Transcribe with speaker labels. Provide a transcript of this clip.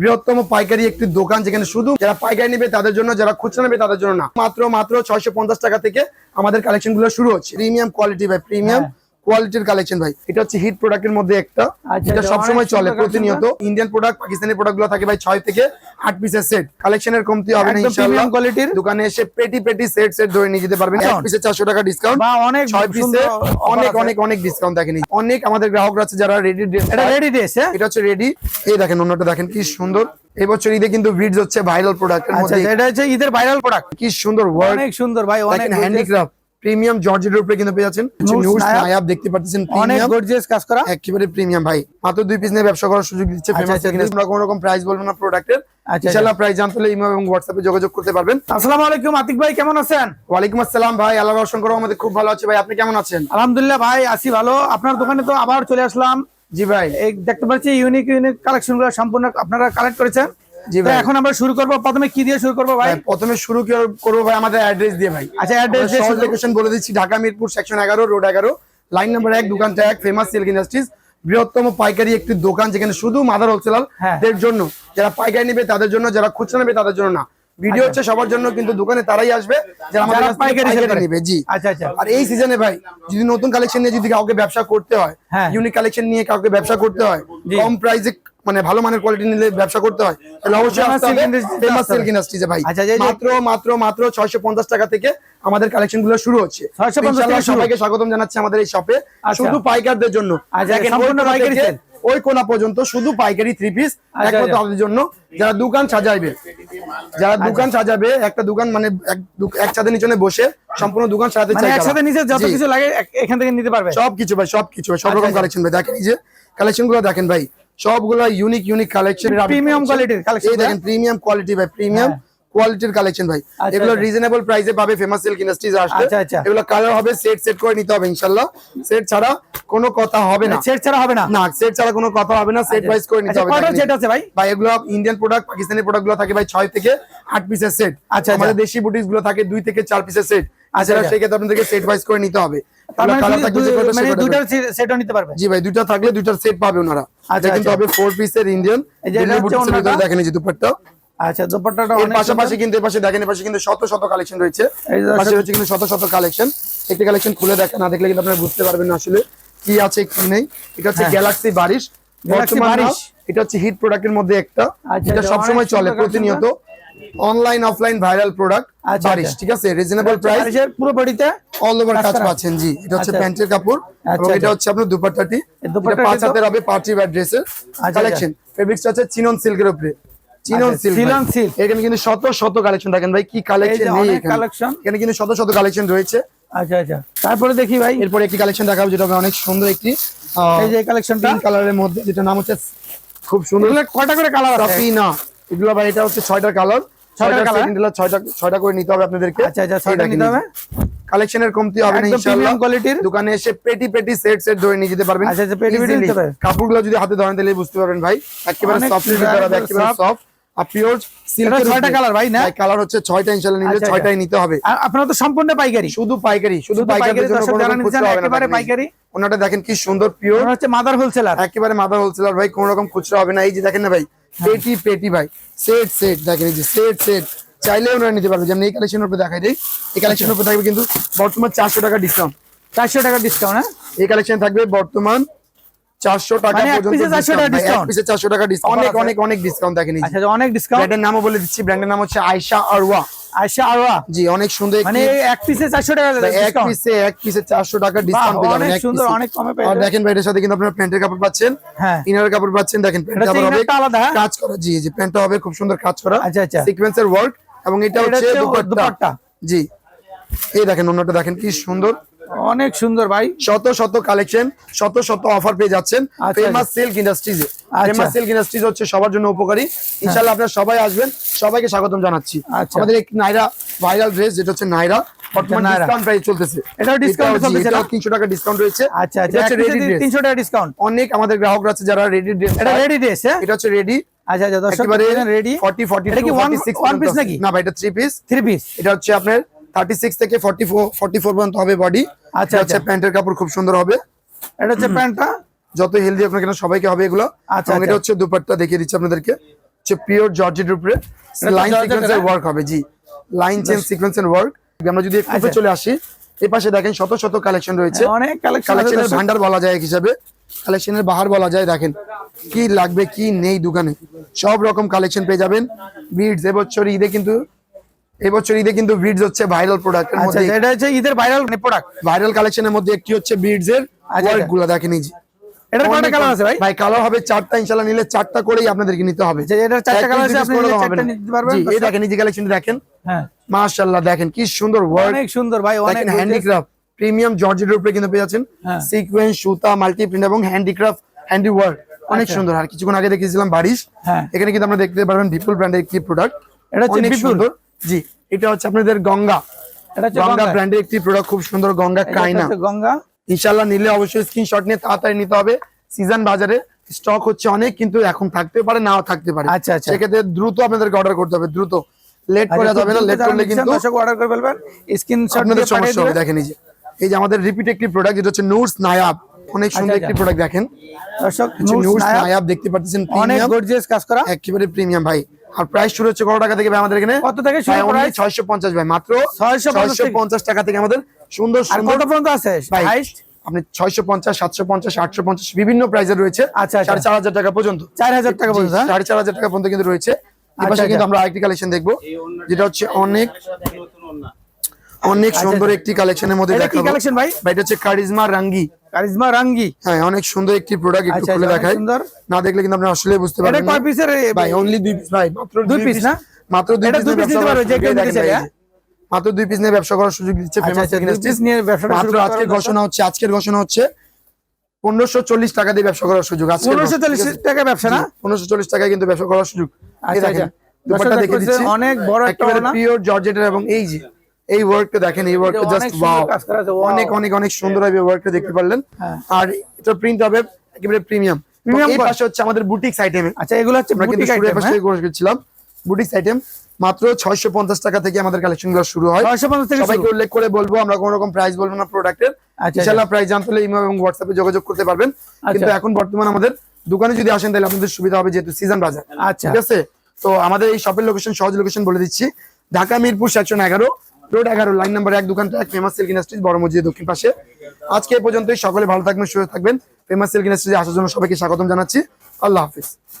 Speaker 1: বৃহত্তম পাইকারি একটি দোকান যেখানে শুধু যারা পাইকারি নেবে তাদের জন্য, যারা খুচরা নেবে তাদের জন্য না। মাত্র মাত্র ছয়শো পঞ্চাশ টাকা থেকে আমাদের কালেকশনগুলো শুরু হচ্ছে। প্রিমিয়াম কোয়ালিটি বাই প্রিমিয়াম কোয়ালিটির কালেকশন ভাই। এটা হচ্ছে হিট প্রোডাক্টের মধ্যে একটা।
Speaker 2: আচ্ছা,
Speaker 1: এটা
Speaker 2: এটা
Speaker 1: সবসময় চলে প্রতিনিয়ত। ইন্ডিয়ান প্রোডাক্ট পাকিস্তানি প্রোডাক্টগুলো থাকে ভাই ছয় থেকে আট পিসের সেট কালেকশনের কমতি হবে না
Speaker 2: একদম
Speaker 1: ইনশাআল্লাহ।
Speaker 2: কোয়ালিটির
Speaker 1: দোকানে এসে পেটি পেটি সেট সেট ধরে নিয়ে যেতে পারবেন। এক। পিসে চারশো টাকা ডিসকাউন্ট
Speaker 2: বা অনেক
Speaker 1: ছয় পিসে অনেক অনেক অনেক ডিসকাউন্ট দেখেনি। অনেক আমাদের গ্রাহকরা আছে যারা রেডি ড্রেস
Speaker 2: এটা রেডি ড্রেস হ্যাঁ?
Speaker 1: এটা হচ্ছে রেডি এই দেখেন অন্যটা দেখেন কি সুন্দর। এবছর ঈদে কিন্তু ভিডস হচ্ছে ভাইরাল প্রোডাক্টের
Speaker 2: আচ্ছা
Speaker 1: মধ্যে।
Speaker 2: আচ্ছা, এটা হচ্ছে ঈদের ভাইরাল প্রোডাক্ট
Speaker 1: কি সুন্দর
Speaker 2: অনেক সুন্দর ভাই অনেক
Speaker 1: হ্যান্ডিক্রাফট প্রিমিয়াম জর্জেটের উপরে কিন্তু পেয়ে যাচ্ছেন।
Speaker 2: নায়াব।
Speaker 1: দেখতে পাচ্ছেন
Speaker 2: অনেক
Speaker 1: প্রিমিয়াম।
Speaker 2: গর্জিয়াস কাজ করা।
Speaker 1: একেবারে প্রিমিয়াম ভাই। মাত্র দুই পিস নিয়ে ব্যবসা করার সুযোগ দিচ্ছে
Speaker 2: আচ্ছা,
Speaker 1: ফেমাস
Speaker 2: আচ্ছা,
Speaker 1: আমরা কোনো রকম প্রাইস বলব না প্রোডাক্টের
Speaker 2: আচ্ছা
Speaker 1: ইনশাআল্লাহ প্রাইস জানতে হলে এবং হোয়াটসঅ্যাপে যোগাযোগ করতে পারবেন।
Speaker 2: আসসালামু আলাইকুম আতিক ভাই কেমন আছেন?
Speaker 1: ওয়ালাইকুম আসসালাম ভাই। আল্লাহ রহমান করো আমাদের খুব ভালো আছে ভাই। আপনি কেমন আছেন?
Speaker 2: আলহামদুলিল্লাহ ভাই আছি ভালো। আপনার দোকানে তো আবার চলে আসলাম।
Speaker 1: জি ভাই।
Speaker 2: এই দেখতে পাচ্ছি ইউনিক ইউনিক কালেকশনগুলো সম্পূর্ণ আপনারা কালেক্ট করেছেন। এখন আমরা শুরু করব। প্রথমে কি দিয়ে শুরু করব ভাই?
Speaker 1: প্রথমে শুরু করব ভাই? আমাদের অ্যাড্রেস দিয়ে ভাই।
Speaker 2: আচ্ছা অ্যাড্রেস।
Speaker 1: লোকেশন বলে দিচ্ছি ঢাকা মিরপুর সেকশন এগারো রোড এগারো। লাইন নাম্বার এক দোকানটা এক ফেমাস সিল্ক ইন্ডাস্ট্রিজ বৃহত্তম পাইকারি একটি দোকান যেখানে শুধু মাদার হোলসেলার
Speaker 2: হ্যাঁ।
Speaker 1: জন্য যারা পাইকারি নেবে তাদের জন্য যারা খুচরা নেবে তাদের জন্য না। ভিডিও হচ্ছে সবার জন্য কিন্তু দোকানে তারাই আসবে যারা আমাদের
Speaker 2: পাইকারি।
Speaker 1: নেবে জি।
Speaker 2: আচ্ছা আচ্ছা।
Speaker 1: আর এই সিজনে ভাই যদি নতুন কালেকশন নিয়ে যদি কাউকে ব্যবসা করতে হয়
Speaker 2: হ্যাঁ।
Speaker 1: ইউনিক কালেকশন নিয়ে কাউকে ব্যবসা করতে হয়। কম প্রাইসে মানে ভালো মানের কোয়ালিটি নিলে ব্যবসা করতে হয় তাহলে অবশ্যই ফেমাস সিল্ক
Speaker 2: আচ্ছা, যে- যে-
Speaker 1: মাত্র মাত্র মাত্র ছয়শো পঞ্চাশ টাকা থেকে আমাদের কালেকশনগুলো শুরু হচ্ছে।
Speaker 2: 650
Speaker 1: ইনশাআল্লাহ
Speaker 2: থেকে শুরু।
Speaker 1: সবাইকে স্বাগতম জানাচ্ছি আমাদের এই শপে
Speaker 2: আচ্ছা।
Speaker 1: শুধু পাইকারদের জন্য।
Speaker 2: আচ্ছা,
Speaker 1: ওই কোনা পর্যন্ত শুধু পাইকারি থ্রি পিস একমাত্র। জন্য। যারা দোকান সাজাইবে যারা দোকান সাজাবে একটা দোকান মানে এক ছাদের নিচনে বসে সম্পূর্ণ দোকান সাজাতে
Speaker 2: মানে
Speaker 1: চাই
Speaker 2: একসাথে নিচে যত কিছু লাগে এখান থেকে নিতে পারবে?
Speaker 1: সবকিছু ভাই সবকিছু সব রকম। কালেকশন ভাই। দেখেন এই যে কালেকশনগুলো দেখেন ভাই। সবগুলো unique unique collection
Speaker 2: Premium quality র collection,
Speaker 1: এই দেখেন প্রিমিয়াম কোয়ালিটি ভাই প্রিমিয়াম কোয়ালিটির কালেকশন ভাই।
Speaker 2: আচ্ছা,
Speaker 1: এগুলো
Speaker 2: আচ্ছা।
Speaker 1: রিজনেবল প্রাইসে পাবে ফেমাস সিল্ক ইন্ডাস্ট্রিজ
Speaker 2: আচ্ছা, আচ্ছা।
Speaker 1: এগুলো কালার হবে সেট সেট করে নিতে হবে ইনশাআল্লাহ। সেট ছাড়া কোনো কথা হবে না।
Speaker 2: সেট ছাড়া হবে না?
Speaker 1: না সেট ছাড়া কোনো কথা হবে না সেট ওয়াইজ করে নিতে
Speaker 2: আচ্ছা,
Speaker 1: হবে দেখেন।
Speaker 2: সেট আছে ভাই?
Speaker 1: ভাই এগুলো ইন্ডিয়ান প্রোডাক্ট পাকিস্তানি প্রোডাক্টগুলো থাকে ভাই ছয় থেকে আট পিসের সেট
Speaker 2: আচ্ছা,
Speaker 1: আমাদের দেশি বুটিকগুলো থাকে দুই থেকে চার পিসের সেট
Speaker 2: আচ্ছা,
Speaker 1: আচ্ছা
Speaker 2: আচ্ছা।
Speaker 1: সেই ক্ষেত্রে আপনাদেরকে সেট ওয়াইজ করে নিতে হবে।
Speaker 2: তার মানে মানে
Speaker 1: জি ভাই দুইটা থাকলে দুইটার সেট পাবে ওনারা।
Speaker 2: আচ্ছা,
Speaker 1: কিন্তু
Speaker 2: আচ্ছা।
Speaker 1: হবে ফোর পিসের ইন্ডিয়ান। দেখেন যে দুপাট্টা।
Speaker 2: আচ্ছা দুপাট্টাটা অনেক
Speaker 1: পাশাপাশি কিন্তু এর পাশে দেখেন এর পাশে কিন্তু শত শত কালেকশন রয়েছে। পাশে হচ্ছে কিন্তু শত শত কালেকশন একটি কালেকশন খুলে দেখেন না দেখলে কিন্তু আপনারা বুঝতে পারবেন না আসলে কি আছে কি নেই। এটা হচ্ছে। গ্যালাক্সি বারিশ। বর্তমান এটা হচ্ছে হিট প্রোডাক্টের মধ্যে একটা। এটা সবসময় চলে প্রতিনিয়ত। অনলাইন অফলাইন ভাইরাল প্রোডাক্ট
Speaker 2: আচ্ছা,
Speaker 1: বারিশ
Speaker 2: আচ্ছা।
Speaker 1: ঠিক আছে? রিজনেবল প্রাইস
Speaker 2: পুরো বডিতে
Speaker 1: অল ওভার
Speaker 2: কাজ
Speaker 1: পাচ্ছেন জি। এটা হচ্ছে
Speaker 2: আচ্ছা।
Speaker 1: প্যান্টের কাপড় এবং
Speaker 2: আচ্ছা,
Speaker 1: এটা
Speaker 2: আচ্ছা।
Speaker 1: হচ্ছে আপনার দুপাট্টাটি এটা পাঁচ হাতের হবে পার্টি ওয়্যার ড্রেসের
Speaker 2: আচ্ছা।
Speaker 1: কালেকশন ফেব্রিক্সটা হচ্ছে চিনন সিল্কের উপরে। চিনন
Speaker 2: আচ্ছা,
Speaker 1: সিল্ক
Speaker 2: চিনন।
Speaker 1: এখানে কিন্তু শত শত কালেকশন দেখেন ভাই কি কালেকশন নেই
Speaker 2: কালেকশন
Speaker 1: এখানে। কিন্তু শত শত কালেকশন রয়েছে।
Speaker 2: আচ্ছা আচ্ছা। তারপরে দেখি ভাই।
Speaker 1: এরপর একটি কালেকশন দেখাবো যেটা হবে অনেক সুন্দর একটি
Speaker 2: এই যে কালেকশনটা
Speaker 1: পিঙ্ক কালারের মধ্যে যেটা নাম হচ্ছে খুব সুন্দর
Speaker 2: কটা করে কালার আছে?
Speaker 1: সাফিনা এগুলো ভাই এটা হচ্ছে ছয়টা কালার।
Speaker 2: ছয়টা
Speaker 1: কালার? ছয়টা ছয়টা করে নিতে হবে আপনাদেরকে।
Speaker 2: আচ্ছা আচ্ছা ছয়টা নিতে হবে।
Speaker 1: কালেকশনের কমতি হবে না ইনশাআল্লাহ।
Speaker 2: কোয়ালিটির
Speaker 1: দোকানে এসে পেটি পেটি সেট সেট ধরে নিয়ে যেতে পারবেন।
Speaker 2: আচ্ছা, আচ্ছা, পেটি পেটি নিতে পারবেন।
Speaker 1: কাপড়গুলো যদি হাতে ধরেন তাহলে বুঝতে পারবেন ভাই। একেবারে সফট ভিতরে হবে একেবারে সফট আর পিওর সিল্কের
Speaker 2: ছয়টা colour ভাই, না?
Speaker 1: কালার হচ্ছে ছয়টা ইনশাআল্লাহ নিলে ছয়টাই নিতে হবে।
Speaker 2: আর আপনারা তো সম্পূর্ণ পাইকারি।
Speaker 1: শুধু পাইকারি শুধু
Speaker 2: শুধু পাইকারি
Speaker 1: জন্য কোনো রকম খুচরা হবে
Speaker 2: একেবারে পাইকারি।
Speaker 1: ওনাটা দেখেন কি সুন্দর পিওর
Speaker 2: হচ্ছে মাদার হোলসেলার
Speaker 1: একেবারে মাদার হোলসেলার ভাই কোন রকম খুচরা হবে না। এই যে দেখেন না ভাই পেটি পেটি ভাই। সেট সেট দেখেন এই যে সেট সেট। চাইলে ওনারা নিতে পারবে। যেমন এই কালেকশনের উপরে দেখাই দেয় এই কালেকশনের উপরে থাকবে কিন্তু বর্তমান চারশো টাকা ডিসকাউন্ট
Speaker 2: চারশো টাকা ডিসকাউন্ট হ্যাঁ?
Speaker 1: এই কালেকশন থাকবে বর্তমান চারশো টাকা
Speaker 2: মানে
Speaker 1: পর্যন্ত
Speaker 2: piece 400 টাকা ডিসকাউন্ট
Speaker 1: পিসে চারশো টাকা ডিসকাউন্ট অনেক অনেক অনেক। ডিসকাউন্ট দেখেন।
Speaker 2: আচ্ছা অনেক ডিসকাউন্ট
Speaker 1: ব্র্যান্ডের নামও বলে দিচ্ছি। ব্র্যান্ডের নাম হচ্ছে আয়শা আরওয়া। জি অনেক সুন্দর
Speaker 2: মানে এক পিসে চারশো টাকা
Speaker 1: এক
Speaker 2: ডিসকাউন্ট
Speaker 1: পিসে এক পিসে চারশো টাকা ডিসকাউন্ট পেয়ে
Speaker 2: অনেক সুন্দর, অনেক কমে পেয়ে
Speaker 1: আর দেখেন ভাই এর সাথে কিন্তু আপনারা প্যান্টের কাপড় পাচ্ছেন।
Speaker 2: হ্যাঁ।
Speaker 1: ইনার কাপড় পাচ্ছেন দেখেন হবে
Speaker 2: আলাদা, হ্যাঁ?
Speaker 1: কাজ করা জি জি প্যান্টটা হবে খুব সুন্দর কাজ করা।
Speaker 2: আচ্ছা, আচ্ছা।
Speaker 1: সিকোয়েন্সের ওয়ার্ক এবং এটা হচ্ছে দুপাট্টা। জি। এই দেখেন অন্যটা দেখেন কি সুন্দর।
Speaker 2: অনেক সুন্দর ভাই।
Speaker 1: শত শত কালেকশন শত শত অফার পেয়ে যাচ্ছেন। ফেমাস সিল্ক ইন্ডাস্ট্রিজে। ফেমাস সিল্ক ইন্ডাস্ট্রিজ হচ্ছে সবার জন্য উপকারী। ইনশাআল্লাহ আপনারা সবাই আসবেন সবাইকে স্বাগতম জানাচ্ছি।
Speaker 2: আচ্ছা।
Speaker 1: আমাদের এক নাইরা ভাইরাল ড্রেস যেটা হচ্ছে নাইরা বর্তমান ডিসকাউন্ট প্রাইস চলতেছে।
Speaker 2: এটাও discount চলতেছে না?
Speaker 1: 300 টাকা ডিসকাউন্ট রয়েছে।
Speaker 2: আচ্ছা আচ্ছা।
Speaker 1: হচ্ছে রেডি ড্রেস
Speaker 2: তিনশো টাকা ডিসকাউন্ট
Speaker 1: অনেক আমাদের গ্রাহকরা আছে যারা রেডি ড্রেস
Speaker 2: এটা রেডি ড্রেস হ্যাঁ?
Speaker 1: এটা হচ্ছে রেডি
Speaker 2: আচ্ছা আচ্ছা দর্শক
Speaker 1: একেবারে
Speaker 2: রেডি
Speaker 1: 40 42
Speaker 2: এটা কি
Speaker 1: 46
Speaker 2: one piece নাকি?
Speaker 1: না ভাই এটা 3 পিস
Speaker 2: থ্রি পিস
Speaker 1: এটা হচ্ছে আপনার 36 থেকে 44 44 পর্যন্ত হবে বডি
Speaker 2: আচ্ছা, আচ্ছা।
Speaker 1: প্যান্টের কাপড় খুব সুন্দর হবে।
Speaker 2: এটা হচ্ছে প্যান্টটা
Speaker 1: যত হেলদি আপনার কেন সবাইকে হবে এগুলো।
Speaker 2: আচ্ছা,
Speaker 1: এটা
Speaker 2: আচ্ছা।
Speaker 1: হচ্ছে দুপাট্টা দেখিয়ে দিচ্ছি আপনাদেরকে। হচ্ছে পিওর জর্জেট উপরে। লাইন সিকোয়েন্সের
Speaker 2: হ্যাঁ?
Speaker 1: ওয়ার্ক হবে জি। লাইন চেন সিকোয়েন্সের ওয়ার্ক আমরা যদি একটু
Speaker 2: আচ্ছা।
Speaker 1: চলে আসি এই পাশে দেখেন শত শত কালেকশন রয়েছে।
Speaker 2: অনেক কালেকশন
Speaker 1: কালেকশনের ভান্ডার বলা যায় এক হিসাবে। কালেকশনের বাহার বলা যায় দেখেন। কি লাগবে কি নেই দোকানে। সব রকম কালেকশন পেয়ে যাবেন। বিডস এবছর ঈদে কিন্তু এবছর ঈদে কিন্তু বিডস হচ্ছে ভাইরাল প্রোডাক্টের
Speaker 2: আচ্ছা
Speaker 1: মধ্যে
Speaker 2: এটা হচ্ছে ঈদের ভাইরাল প্রোডাক্ট
Speaker 1: ভাইরাল কালেকশনের মধ্যে একটি হচ্ছে বিডস এর
Speaker 2: আচ্ছা, আচ্ছা।
Speaker 1: গুলো দেখেন এই যে।
Speaker 2: এটা কয়টা কালার আছে ভাই?
Speaker 1: ভাই কালার হবে চারটা ইনশাল্লাহ নিলে চারটা করেই আপনাদেরকে নিতে হবে।
Speaker 2: যে এটার চারটা কালার আছে আপনি নিলে চারটা নিতে পারবেন।
Speaker 1: এই দেখেন এই যে কালেকশন দেখেন।
Speaker 2: হ্যাঁ।
Speaker 1: মাশাআল্লাহ দেখেন কি সুন্দর ওয়ার্ক
Speaker 2: অনেক সুন্দর ভাই অনেক
Speaker 1: হ্যান্ডিক্রাফট প্রিমিয়াম জর্জেটের উপরে কিন্তু পেয়ে যাচ্ছেন।
Speaker 2: হ্যাঁ।
Speaker 1: সিকোয়েন্স সুতা মাল্টি প্রিন্ট এবং হ্যান্ডিক্রাফট হ্যান্ডি ওয়ার্ক অনেক। সুন্দর। আর কিছুক্ষণ আগে দেখিয়েছিলাম বারিশ।
Speaker 2: হ্যাঁ।
Speaker 1: এখানে কিন্তু আমরা দেখতে পারবেন বিপুল ব্র্যান্ডের একটি প্রোডাক্ট
Speaker 2: এটা হচ্ছে বিপুল?
Speaker 1: জি এটা হচ্ছে আপনাদের গঙ্গা।
Speaker 2: এটা হচ্ছে
Speaker 1: গঙ্গা ব্র্যান্ডের একটি প্রোডাক্ট খুব সুন্দর গঙ্গা কাইনা।
Speaker 2: গঙ্গা।
Speaker 1: ইনশাল্লাহ নিলে অবশ্যই স্ক্রিনশট নিয়ে তাড়াতাড়ি নিতে হবে। সিজন বাজারে স্টক হচ্ছে অনেক কিন্তু এখন থাকতে পারে নাও থাকতে পারে।
Speaker 2: আচ্ছা, আচ্ছা।
Speaker 1: সেক্ষেত্রে দ্রুত আপনাদেরকে অর্ডার করতে হবে দ্রুত। লেট করা
Speaker 2: আচ্ছা,
Speaker 1: যাবে না লেট করলে কিন্তু
Speaker 2: দর্শক অর্ডার করে ফেলবেন। স্ক্রিনশট
Speaker 1: আপনাদের
Speaker 2: পাঠিয়ে
Speaker 1: সমস্যা হবে দেখেন এই যে। এই যে আমাদের রিপিট একটি প্রোডাক্ট যেটা হচ্ছে নুরস নায়াব অনেক সুন্দর
Speaker 2: আচ্ছা,
Speaker 1: একটি
Speaker 2: আচ্ছা।
Speaker 1: প্রোডাক্ট দেখেন।
Speaker 2: দর্শক নুরস নায়াব
Speaker 1: দেখতে পাচ্ছেন
Speaker 2: অনেক গর্জিয়াস কাজ করা।
Speaker 1: একেবারে প্রিমিয়াম ভাই। আর প্রাইস শুরু হচ্ছে কত টাকা থেকে ভাই আমাদের এখানে?
Speaker 2: কত থেকে শুরু?
Speaker 1: ছয়শো পঞ্চাশ ভাই মাত্র
Speaker 2: 650
Speaker 1: টাকা থেকে আমাদের সুন্দর সুন্দর
Speaker 2: কত পর্যন্ত আছে?
Speaker 1: ভাই আপনি ছয়শো পঞ্চাশ সাতশো পঞ্চাশ আটশো পঞ্চাশ বিভিন্ন প্রাইজের রয়েছে।
Speaker 2: আচ্ছা, আচ্ছা।
Speaker 1: সাড়ে চার হাজার টাকা পর্যন্ত।
Speaker 2: চার হাজার টাকা পর্যন্ত হ্যাঁ?
Speaker 1: সাড়ে চার হাজার টাকা পর্যন্ত কিন্তু রয়েছে। এই পাশে
Speaker 2: আচ্ছা,
Speaker 1: কিন্তু
Speaker 2: আচ্ছা।
Speaker 1: আমরা আরেকটি কালেকশন দেখব যেটা হচ্ছে অনেক অনেক সুন্দর একটি কালেকশনের মধ্যে
Speaker 2: আচ্ছা,
Speaker 1: দেখাবো।
Speaker 2: কালেকশন ভাই?
Speaker 1: ভাই, এটা হচ্ছে কারিজমা রাঙ্গি
Speaker 2: কারিজমা রাঙ্গি।
Speaker 1: হ্যাঁ অনেক সুন্দর একটি প্রোডাক্ট একটু
Speaker 2: আচ্ছা,
Speaker 1: খুলে
Speaker 2: আচ্ছা,
Speaker 1: দেখাই।
Speaker 2: সুন্দর।
Speaker 1: না দেখলে কিন্তু আপনি আসলে বুঝতে পারবেন না।
Speaker 2: কয় পিসের
Speaker 1: ভাই অনলি দুই পিস ভাই মাত্র
Speaker 2: দুই piece না?
Speaker 1: মাত্র দুই পিস
Speaker 2: দুই piece নিতে পারবে, যে কেউ নিতে হ্যাঁ?
Speaker 1: মাত্র দুই পিস নিয়ে ব্যবসা করার সুযোগ দিচ্ছে ফেমাস
Speaker 2: আচ্ছা, piece নিয়ে ব্যবসাটা শুরু
Speaker 1: মাত্র আজকের ঘোষণা হচ্ছে আজকের ঘোষণা হচ্ছে পনেরোশো চল্লিশ টাকা দিয়ে ব্যবসা করার সুযোগ
Speaker 2: পনেরোশো চল্লিশ টাকা ব্যবসা না?
Speaker 1: পনেরোশো চল্লিশ টাকায় কিন্তু ব্যবসা করার সুযোগ।
Speaker 2: আচ্ছা
Speaker 1: দেখে দিচ্ছি।
Speaker 2: অনেক বড় একটা।
Speaker 1: পিওর জর্জেটের এবং এই যে এই ওয়ার্কটা দেখেন এই ওয়ার্কটা জাস্ট ওয়াও। অনেক অনেক অনেক সুন্দর হবে ওয়ার্কটা দেখতে পারলেন।
Speaker 2: হ্যাঁ।
Speaker 1: আর এটা প্রিন্ট হবে একেবারে প্রিমিয়াম এই পাশে হচ্ছে আমাদের বুটিক্স আইটেম
Speaker 2: আচ্ছা এগুলো হচ্ছে
Speaker 1: আমরা কিন্তু
Speaker 2: বুটিক
Speaker 1: শুরুর পাশে করেছিলাম বুটিক্স আইটেম মাত্র ছয়শো পঞ্চাশ টাকা থেকে আমাদের কালেকশনগুলো শুরু হয়।
Speaker 2: ছয়শো পঞ্চাশ থেকে
Speaker 1: সবাইকে উল্লেখ করে বলব আমরা কোনো রকম প্রাইস বলব না প্রোডাক্টের
Speaker 2: আচ্ছা,
Speaker 1: ইনশাআল্লাহ প্রাইস জানতে হলে ইমো এবং হোয়াটসঅ্যাপে যোগাযোগ করতে পারবেন। কিন্তু এখন বর্তমান আমাদের দোকানে যদি আসেন তাহলে আপনাদের সুবিধা হবে যেহেতু সিজন বাজার।
Speaker 2: আচ্ছা।
Speaker 1: ঠিক আছে? তো আমাদের এই শপের লোকেশন সহজ লোকেশন বলে দিচ্ছি। ঢাকা মিরপুর সেকশন এগারো। রোড এগারো, লাইন নাম্বার এক দোকানটা এক ফেমাস সিল্ক ইন্ডাস্ট্রিজ বড় মসজিদের দক্ষিণ পাশে। আজকে এই পর্যন্তই, সকলে ভালো থাকবেন, সুস্থ থাকবেন। ফেমাস সিল্ক ইন্ডাস্ট্রিজে আসার জন্য সবাইকে স্বাগতম জানাচ্ছি। আল্লাহ হাফিজ।